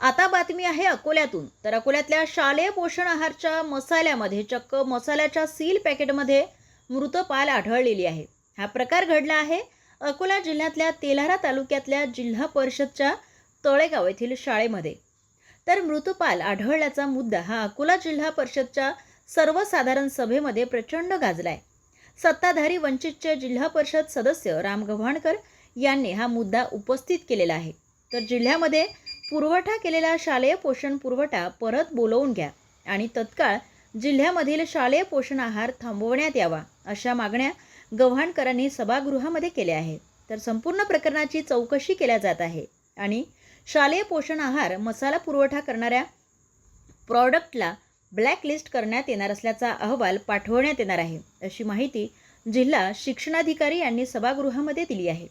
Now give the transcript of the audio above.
आता बातमी आहे अकोल्यातून. तर अकोल्यातल्या शालेय पोषण आहारच्या मसाल्यामध्ये चक्क मसाल्याच्या सील पॅकेटमध्ये मृत पाल आढळलेली आहे. हा प्रकार घडला आहे अकोला जिल्ह्यातल्या तेल्हारा तालुक्यातल्या जिल्हा परिषदच्या तळेगाव येथील शाळेमध्ये. तर मृतपाल आढळल्याचा मुद्दा हा अकोला जिल्हा परिषदच्या सर्वसाधारण सभेमध्ये प्रचंड गाजलाय. सत्ताधारी वंचितचे जिल्हा परिषद सदस्य राम गव्हाणकर यांनी हा मुद्दा उपस्थित केलेला आहे. तर जिल्ह्यामध्ये पुरवठा केलेला शालेय पोषण पुरवठा परत बोलवून घ्या आणि तत्काळ जिल्ह्यामधील शालेय पोषण आहार थांबवण्यात यावा अशा मागण्या गव्हाणकरांनी सभागृहामध्ये केल्या आहेत. तर संपूर्ण प्रकरणाची चौकशी केल्या जात आहे आणि शालेय पोषण आहार मसाला पुरवठा करणाऱ्या प्रॉडक्टला ब्लॅकलिस्ट करण्यात येणार असल्याचा अहवाल पाठवण्यात येणार आहे अशी माहिती जिल्हा शिक्षणाधिकारी यांनी सभागृहामध्ये दिली आहे.